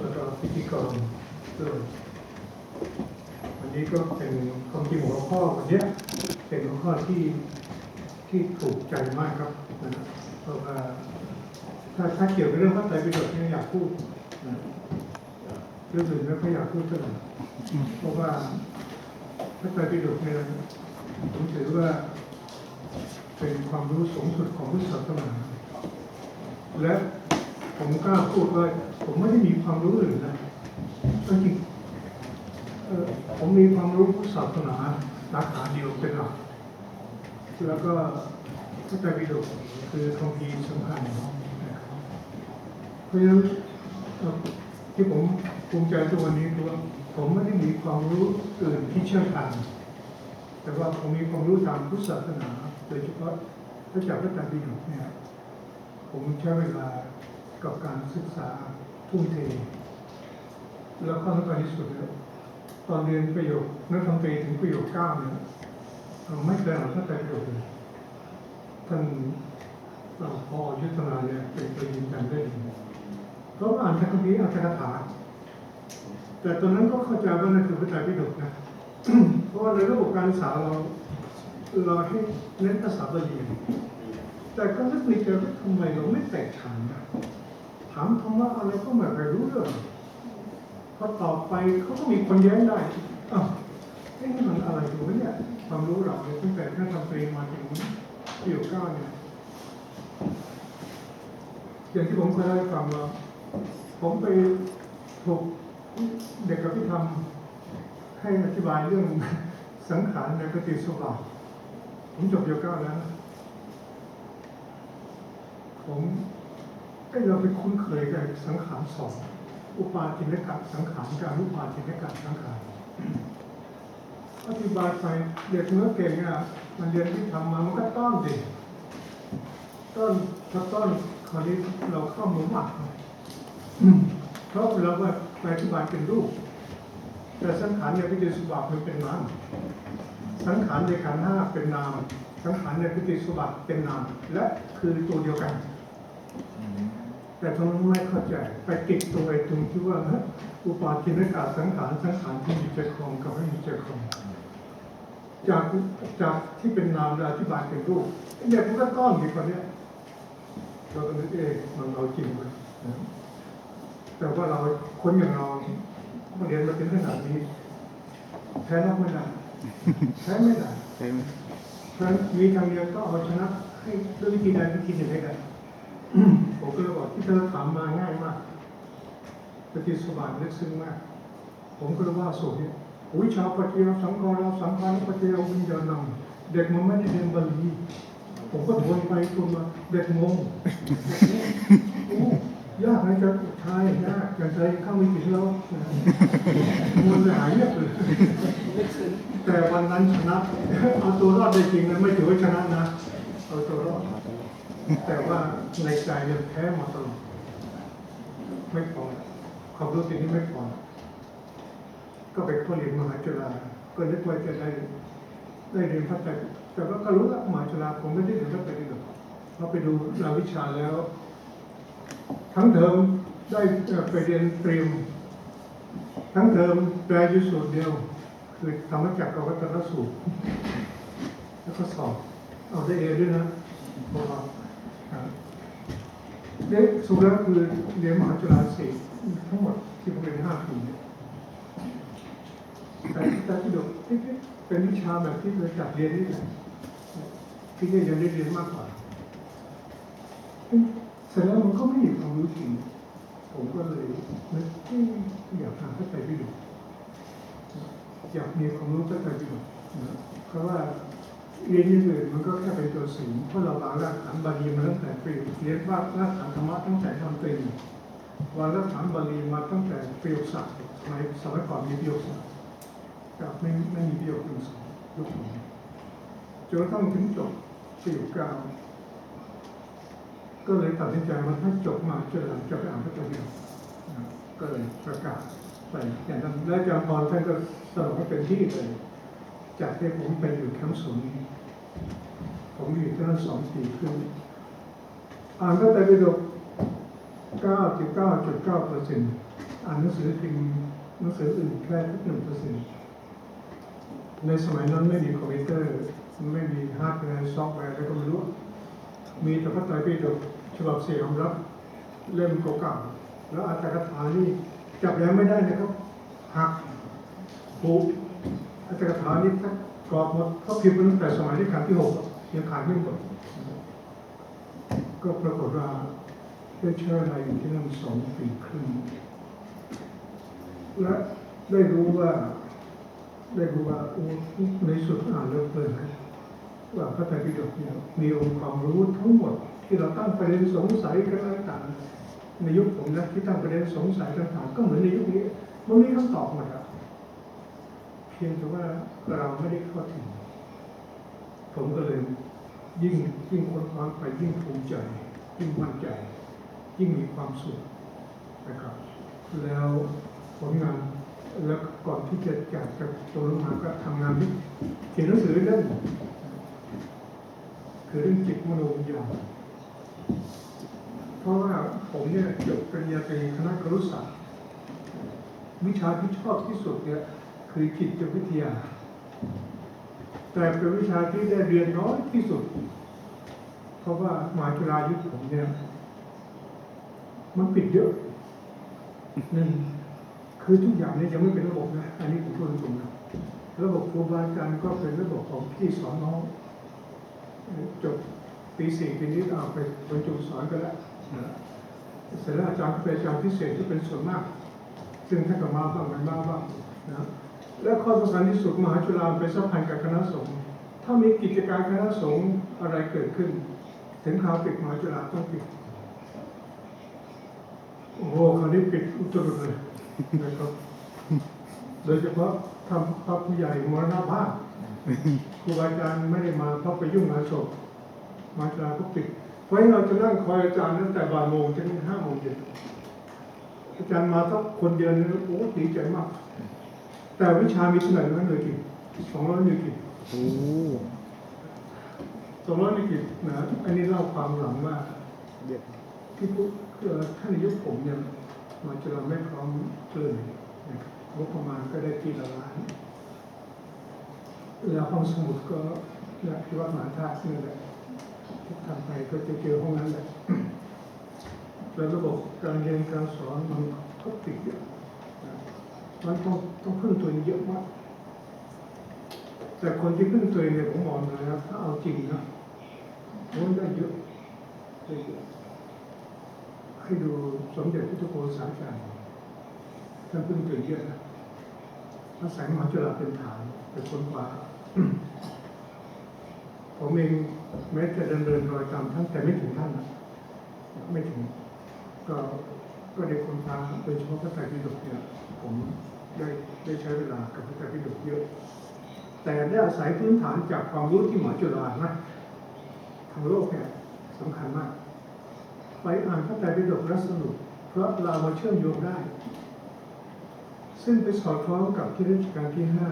แล้วก็พิธีกรด้วยวันนี้ก็เป็นความจริงหัวข้อวันเนี้ยเป็นหัวข้อที่ที่ถูกใจมากครับนะครับเพราะว่าถ้าถ้าเกี่ยวกับเรื่องพระไตรปิฎกเนี่ยอยากพูดนะเรื่องอื่นไม่ค่อยอยากพูดเท่าไหร่เพราะว่าพระไตรปิฎกเนี่ยผมถือว่าเป็นความรู้สูงสุดของพุทธศาสนาและ ผมกล้าพูดว่าผมไม่ได้มีความรู้อื่นนะจริงผมมีความรู้พุทธศาสนาสาขานเดียวเป็นหลัก แล้วก็พระไตรปิฎกคือคำพีสำคัญนะเพราะฉะนั้นที่ผมภูมิใจทุกวันนี้คือว่าผมไม่ได้มีความรู้อื่นที่เชี่ยวชาญแต่ว่าผมมีความรู้ทางพุทธศาสนาโดยเฉพาะพระจากพระไตรปิฎกเนี่ยผมใช้เวลา กับการศึกษาทุ่มเทแล้วข้อสำคัญที่สุดเนี่ยตอนเรียนประโยคนักธรรมตรีถึงประโยคเก้าเนี่ยเราไม่เคยอ่านพระไตรปิฎกเลยท่านเอ่อพอยุทธนาเนี่ยเป็นตัวยืนยันได้ดีเพราะว่าอ่านพระคัมภีร์อัตถกถาแต่ตอนนั้นก็เข้าใจว่านั่นคือพระไตรปิฎกนะเพราะว่าในระบบการศึกษาเราเราให้เน้นภาษาบาลีแต่ก็นึกในใจว่าทำไมเราไม่แตกฉานนะามธรรมะอะไรก็ไม่เคยรู้เรื่องพอตอบไปเขาก็มีคนแย้งได้อ้าวเอ๊ะนี่มันอะไรอยู่เนี่ยความรู้เราเนี่ยตั้งแต่ท่านทำตรีมาถึงประโยคเก้าเนี่ยอย่างที่ผมเคยเล่าให้ฟังว่าผมไปถูกเด็กกับพี่ทำให้อธิบายเรื่องสังขารในปฏิสุบาผมจบโยก้าแล้ว ผม ไอ้เราไปคุ้นเคยกับสังขารสองอุปาทินกะสังขารการอุปาทินกะสังขารอธิบายไปเด็กเมื่อเก่งอะมันเรียนที่ทำมามันก็ต้อนดิต้นพอต้นคราวนี้เราเข้าหมุนหมักเพราะเราว่าไปอธิบายเป็นรูป แต่สังขารในพิจิตสุบัติมันเป็นนามสังขารในขันห้าเป็นนาม สังขารในพิจิตสุบัติเป็นนาม และคือตัวเดียวกัน แต่ทำไมไม่เข้าใจไปติดตัวไอ้ตรงที่ว่าฮะอุปาทินกาสังขารสังขารที่มีใจครองกับไม่มีใจครองจากจากที่เป็นนามและอธิบายเป็นรูปไอ้เด็กมันก็ต้อนดีกว่าเนี้ยเราก็นึกเองมันเราจริงไหมนะแต่ว่าเราคนอย่างเรามาเรียนมาถึงขนาดนี้แพ้นอกไม่ได้แพ้ไม่ได้ใช่ไหมเพราะฉะนั้นมีทางเดียวก็เอาชนะให้ด้วยวิธีใดวิธีหนึ่งให้ได้ ผมก็เลยบอกที่เธอถามมาง่ายมากปฏิสบาทลึกซึ้งมาก ผมก็เลยว่าสูตรนี้วิชาปฏิยาสังขารสังขารปฏิยาวิญญาณังเด็กมันไม่ได้เรียนบาลีผมก็ทวนไปทวนมาเด็กงงโอ้ยากนะจ๊ะใช่ยากอย่างใจเข้าไม่ถึงแล้วมันเลยหายเงียบเลยแต่วันนั้นชนะ เอาตัวรอดได้จริงนะไม่ถือว่าชนะนะ เอาตัวรอด แต่ว่าในใจยังแพ้มาตลอดไม่พอความรู้สึกนี้ไม่พอก็ไปเข้าเรียนมหาจุฬาก็นึกว่าจะได้ได้เรียนพระไตรแต่ว่าก็รู้ละมหาจุฬาผมไม่ได้เรียนพระไตรปิฎกเราไปดูรายวิชาแล้ว ทั้งเทอมได้ไปเรียนเตรียม ทั้งเทอมแปลยู่สูตรเดียว คือธรรมจักรกับวัตนสูตร แล้วก็สอบ เอาได้เอด้วยนะพอเรา เด็กสุดแล้วคือเรียนมหาจุฬาสี่ทั้งหมดที่ผมเรียนห้าปีเนี่ยแต่แต่ที่ดูเป็นวิชาแบบที่เราจัดเรียนนี่แหละที่นี่ยังได้เรียนมากกว่าเสร็จแล้วมันก็ไม่มีความรู้จริงผมก็เลยนึกอยากทำเข้าใจไปดูอยากมีความรู้เพื่อการปฏิบัตินะเพราะว่า เรียนอย่างอื่นมันก็แค่เป็นตัวสิ่งเพราะเราวางรากฐานบาลีมาตั้งแต่ปีเรียนว่ารากฐานธรรมะตั้งแต่ทำตรีวางรากฐานบาลีมาตั้งแต่ประโยคศัพท์สมัยสมัยก่อนมีประโยคศัพท์กับไม่ไม่มีประโยคหนึ่งสองยุคนี้จนกระทั่งถึงจบประโยคเก้าก็เลยตัดสินใจว่าถ้าจบมาจะหลังจะไปอ่านพระไตรปิฎกก็เลยประกาศไปอย่างนั้นและอาจารย์พรท่านก็สรุปให้เป็นที่เลยจากที่ผมไปอยู่แคมป์สวนนี้ ผมอยู่ที่นั่นสองปีครึ่งอ่านก็แต่ไปดก99.9เปอร์เซ็นต์อ่านหนังสือพิมพ์หนังสืออื่นแค่หนึ่งเปอร์เซ็นต์ในสมัยนั้นไม่มีคอมพิวเตอร์ ไม่มีฮาร์ดแวร์ซอฟต์แวร์อะไรก็ไม่รู้ มีแต่พระไตรปิฎกฉบับเสียงรับเล่มเก่าๆแล้วอาจารย์คาถานี่จับแล้วไม่ได้นะครับหักปุอาจารย์คาถานี่ถ้ากรอบหมดเขาพิมพ์ตั้งแต่สมัยที่ขันที่หก ยังขายไม่หมดก็ปรากฏว่าได้ใช้เวลาอยู่ที่นั่นสองปีครึ่งและได้รู้ว่า ได้รู้ว่าในสุดอ่านแล้วเพลินว่าพระไตรปิฎกเนี่ยมีองค์ความรู้ทั้งหมดที่เราตั้งประเด็นสงสัยกันต่างในยุคผมนะที่ตั้งประเด็นสงสัยต่างก็เหมือนในยุคนี้มันมีคำตอบหมดครับเพียงแต่ว่าเราไม่ได้เข้าถึง ผมก็เลยยิ่งยิ่งค้นคว้าไปยิ่งภูมิใจ ยิ่งมั่นใจ ยิ่งมีความสุขนะครับ แล้วผลงานแล้วก่อนที่จะจากจากตัวลงมาก็ทำงานที่เขียนหนังสือเล่มคือเรื่องจิตมโนวิญญาณเพราะว่าผมเนี่ยจบปริญญาตรีคณะครุศาสตร์วิชาที่ชอบที่สุดเนี่ยคือจิตวิทยา แต่เป็นวิชาที่ได้เรียนน้อยที่สุด เพราะว่ามหาจุฬายุคผมเนี่ย มันปิดเยอะหนึ่งคือทุกอย่างเนี่ยยังไม่เป็นระบบนะ อันนี้ผมพูดตรงๆนะระบบครูบาอาจารย์ก็เป็นระบบของพี่สอนน้องเอ่อจบปีสี่ปีนี้เอาไปบรรจุสอนกันแล้วนะเสร็จแล้วอาจารย์ก็เป็นอาจารย์พิเศษที่เป็นส่วนมาก ซึ่งท่านก็มาบ้างไม่มาบ้างนะ และข้อสำคัญที่สุดมหาจุฬาเป็นสัมพันธ์กับคณะสงฆ์ถ้ามีกิจการคณะสงฆ์อะไรเกิดขึ้น ถึงข่าวปิดมหาจุฬาต้องปิดโอ้โหคราวนี้ปิดอุตรุดเลยนะครับโดยเฉพาะทำพระผู้ใหญ่มรณภาพครูบาอาจารย์ไม่ได้มาเพราะไปยุ่งงานศพมหาจุฬาก็ปิดเพราะให้เราจะนั่งคอยอาจารย์ตั้งแต่บ่ายโมงถึงห้าโมงเย็นอาจารย์มาต้องคนเดียวนี่โอ้ดีใจมาก แต่วิชามีเท่าไหร่นั้นเลยกี่สองร้อยหนึ่งกี่โอ้สองร้อยหนึ่งกี่นะอันนี้เล่าความหลังว่าเด็ดที่พูดเอ่อท่านนายกผมเนี่ยมาจะเราไม่พร้อมเลยนะครับงบประมาณก็ได้ทีละล้าน แล้วห้องสมุดก็เนี่ยที่วัดมหาธาตุนี่แหละที่ทำไปก็จะเจอห้องนั้นแหละแล้วระบบการเรียนการสอนมันก็ติดเยอะนะ มันต้องต้องพึ่งตัวเองเยอะมาก แต่คนที่พึ่งตัวเองเนี่ยผมมองนะครับถ้าเอาจริงนะมันได้เยอะได้เยอะให้ดูสมเด็จพระเจ้าโกษาจารย์ท่านเพิ่งเกิดเยอะนะอาศัยมหาจุฬาเป็นฐานเป็นคนกว่าผมเองแม้จะเดินเดินรอยตามท่านแต่ไม่ถึงท่านนะไม่ถึงก็ ก็ได้คนพาโดยเฉพาะพระไตรปิฎกเนี่ยผมได้ได้ใช้เวลากับพระไตรปิฎกเยอะ แต่ได้อาศัยพื้นฐานจากความรู้ที่หมหาจุฬานะทางโลกเนี่ยสำคัญมาก ไปอ่านพระไตรปิฎกแล้วสนุก เพราะเรามาเชื่อมโยงได้ ซึ่งไปสอดคล้องกับที่รัชกาลที่ห้า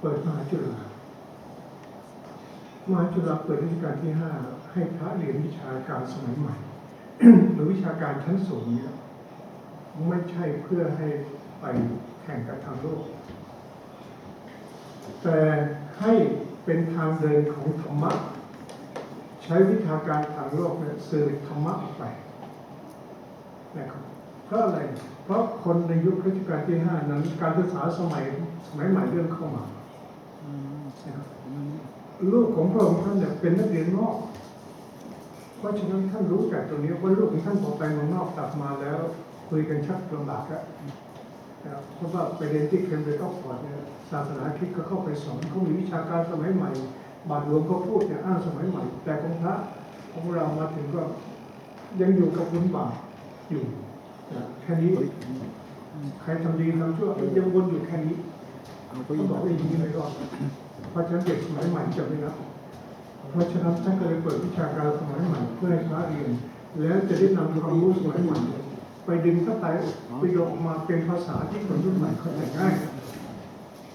เปิดมหาจุฬามหาจุฬาเปิดรัชกาลที่ห้าให้พระเรียนวิชาการสมัยใหม่ หรือวิชาการชั้นสูงเนี่ยไม่ใช่เพื่อให้ไปแข่งกับทางโลก แต่ให้เป็นทางเดินของธรรมะ ใช้วิชาการทางโลกเนี่ยสื่อธรรมะออกไปนะครับเพราะอะไร เพราะคนในยุครัชกาลที่ห้านั้น การศึกษาสมัยสมัยใหม่เริ่มเข้ามาอืมนะครับอืมลูกของพระองค์ท่านเนี่ยเป็นนักเรียนนอก เพราะฉะนั้นท่านรู้จากตรงนี้ว่าลูกของท่านพอไปเมืองนอกกลับมาแล้ว คุยกันชักลำบากแล้วนะเพราะว่าไปเรียนที่เคมเบริดจ์ออกฟอร์ดเนี่ยศาสนาคริดก็เข้าไปสอนเขามีวิชาการสมัยใหม่ บาทหลวงก็พูดเนี่ยอ้างสมัยใหม่ แต่ของพระของเรามาถึงก็ยังอยู่กับบุญบาปอยู่แค่นี้ใครทำดีทำชั่วยังวนอยู่แค่นี้เขาอีกบอกว่าอย่างนี้ไม่รอดเพราะฉะนั้นเด็กสมัยใหม่จะไม่รับ เพราะฉะนั้นท่านก็เลยเปิดวิชาการสมัยใหม่เพื่อให้พระเรียนแล้วจะได้นำความรู้สมัยใหม่ไปดึงพระไตรปิฎกออกมาเป็นภาษาที่คนรุ่นใหม่เข้าใจง่าย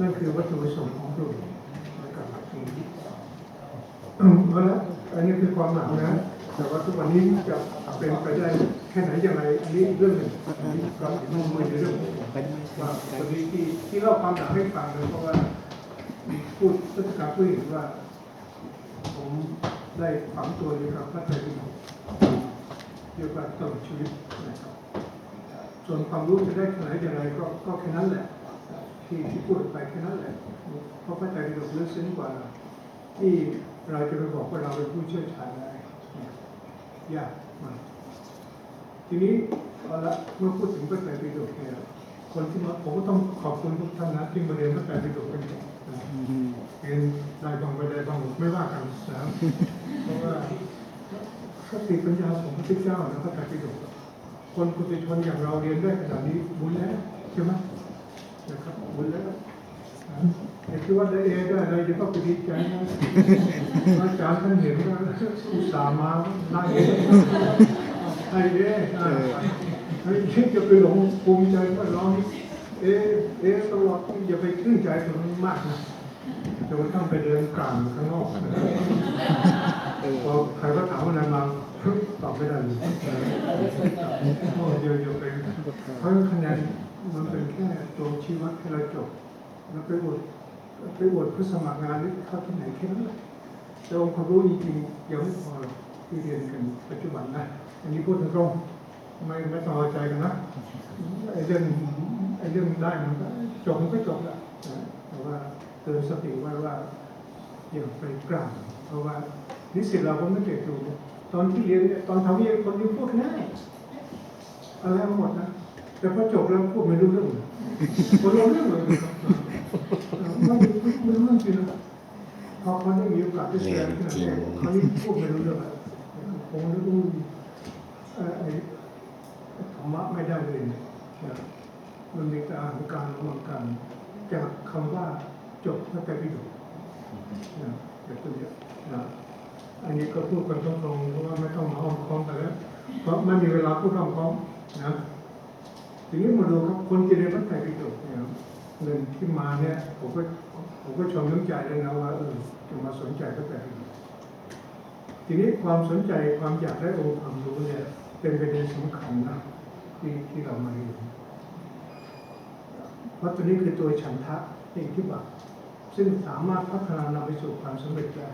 นั่นคือวัตถุประสงค์ของพระองค์ในการทำนี้เอาละอันนี้คือความหลังนะ แต่ว่าทุกวันนี้จะเป็นไปได้แค่ค่ไหนอย่างไรอันนี้เรื่องหนึ่งอันนี้ก็ไม่ใช่เรื่องของผมไปได้ไหมว่าวันนี้ที่ที่เล่าความหลังให้ฟังเลยเพราะว่าพูดพุทธการพูดเห็นว่า ผมได้ฝังตัวอยู่กับพระไตรปิฎกเรียวกว่าตลอดชีวิตนะครับส่วนความรู้จะได้แค่ไหนอย่างไรก็ก็แค่นั้นแหละ ที่ที่พูดไปแค่นั้นแหละเพราะพระไตรปิฎกลึกซึ้งกว่า ที่เราจะไปบอกว่าเราเป็นผู้เชี่ยวชาญได้ยากมากทีนี้เอาละเมื่อพูดถึงพระไตรปิฎกเนี่ยคนที่มาผมก็ต้องขอบคุณทุกท่านนะที่มาเรียนพระไตรปิฎกเป็นนะอืม เรียนได้บางไม่ได้บางไม่ว่ากันนะเพราะว่าสติปัญญาของพระพุทธเจ้านะพระไตรปิฎกคนปุถุชนอย่างเราเรียนได้ขนาดนี้บุญแล้วใช่ไหมนะครับบุญแล้วนะไอ้ที่ว่าได้เอได้อะไรจะต้องไปดีใจนะอาจารย์ท่านเห็นว่าอุตส่าห์มาได้เอให้เออ่าไอ้ที่จะไปหลงภูมิใจว่าร้อง เอเอตลอดอย่าไปขึ้นใจตรงนี้มากนะจนกระทั่งไปเดินกลางข้างนอกพอใครก็ถามอะไรมาตอบไม่ได้เลยโอ้เยวเดี๋ยวไปเพราะคะแนนมันเป็นแค่ตัวชี้วัดให้เราจบ แล้วไปอวดไปอวดผู้สมัครงานหรือเข้าที่ไหนแค่นั้นแหละแต่องค์ความรู้จริงๆยังไม่พอหรอกที่เรียนกันปัจจุบันนะ อันนี้พูดตรงๆ ไม่ไม่ต้องเอาใจกันนะไอ้เรื่องไอ้เรื่องได้มันก็จบมันก็จบแล้วนะแต่ว่าเตือนสติไว้ว่าอย่าไปกล่าวเพราะว่านิสิตเราก็ไม่เก็บดูตอนที่เรียนเนี่ยตอนทำวิทยาคนนี้พูดง่ายอะไรมาหมดนะแต่พอจบแล้วพูดไม่รู้เรื่องคนรู้เรื่องเลยครับไม่ไม่รู้เรื่องจริงนะพอเขาได้มีโอกาสได้แสดงที่ไหนเนี่ยเขานี่พูดไม่รู้เรื่องอะไรผมนึกว่าเอ่อไอ้ธรร มะไม่ได้เลยนะมันมีแต่อาหารการระว่างกัน จากคำว่าจบพระไตรปิฎกนะเดี๋ยวคุณจะนะอันนี้ก็พูดกันตรงๆเพราะว่าไม่ต้องมาอ้อมค้อมกันแล้ว เพราะไม่มีเวลาพูดอ้อมค้อมนะทีนี้มาดูครับคนที่เรียนพระไตรปิฎกเนี่ยเงินที่มาเนี่ยผมก็ผมก็ชมน้ำใจเลยนะว่าเออจะมาสนใจพระไตรปิฎกทีนี้ความสนใจความอยากได้องค์ความรู้เนี่ยเป็นประเด็นสำคัญนะ ที่ที่เรามาเรียนเพราะตัวนี้คือตัวฉันทะที่อิทธิบาทซึ่งสามารถพัฒนานำไปสู่ความสำเร็จได้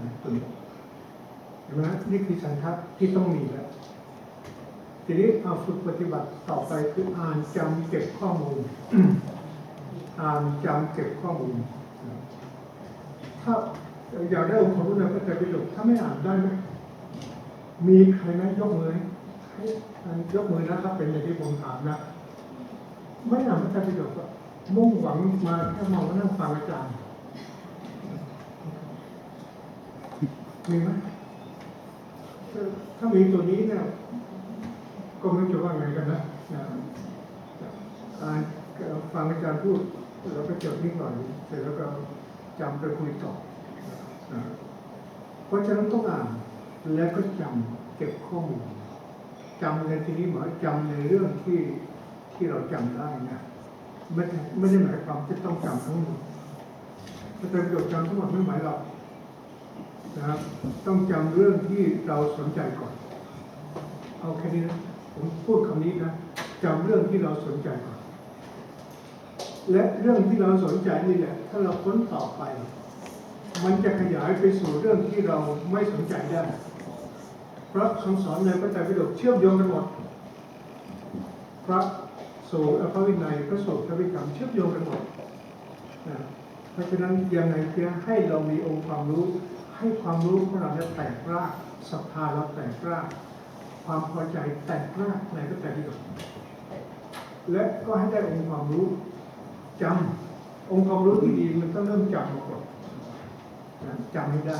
นะตัวนี้เห็นไหมนี่คือสันทัดที่ต้องมีแล้วทีนี้เอาฝึกปฏิบัติต่อไปคืออ่านจำเก็บข้อมูล อ่านจำเก็บข้อมูล ถ้าอยากได้องค์ความรู้ในพระไตรปิฎกถ้าไม่อ่านได้ไหมมีใครไหมยกมือ ยกมือนะครับเป็นอย่างที่ผมถามนะไม่อ่านพระไตรปิฎกอะมุ่งหวังมาแค่มานั่งฟังอาจารย์มีไหมถ้ามีตัวนี้เนี่ยก็ไม่รู้จะว่าไงกันนะนะอ่านฟังอาจารย์พูดแล้วก็จดนิดหน่อยเสร็จแล้วก็จำไปคุยต่อเพราะฉะนั้นต้องอ่านแล้วก็จำเก็บข้อมูล จำในที่นี้หมายจำในเรื่องที่ที่เราจำได้นะไม่ไม่ได้หมายความที่ต้องจำทั้งหมดถ้าเป็นประโยชน์จำทั้งหมดไม่หมายหรอกนะครับ ต้องจำเรื่องที่เราสนใจก่อน เอาแค่นี้นะผมพูดคำนี้นะจำเรื่องที่เราสนใจก่อน และเรื่องที่เราสนใจนี่แหละ ถ้าเราค้นต่อไป มันจะขยายไปสู่เรื่องที่เราไม่สนใจได้ พราะคำสอนในพระไตรปิฎกเชื่อมโยงกันหมด พระสูตรพระวินัยพระสูตรพระวิกรรมเชื่อมโยงกันหมดนะเพราะฉะนั้นยังไงเพื่อให้เรามีองค์ความรู้ ให้ความรู้ของเราเนี่ยแตกรากศรัทธาเราแตกราก ความพอใจแตกรากในพระไตรปิฎกและก็ให้ได้องค์ความรู้จำองค์ความรู้ที่ดีมันต้องเริ่มจำมาก่อนจำให้ได้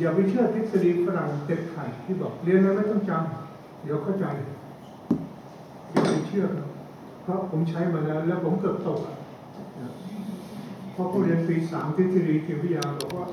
อย่าไปเชื่อทฤษฎีฝรั่งเต็ดขาดที่บอกเรียนแล้วไม่ต้องจำเดี๋ยวเข้าใจอย่าไปเชื่อ เพราะผมใช้มาแล้ว แล้วผมเกือบตกเพราะผู้เรียนปีสามทฤษฎีจิตวิทยาบอกว่า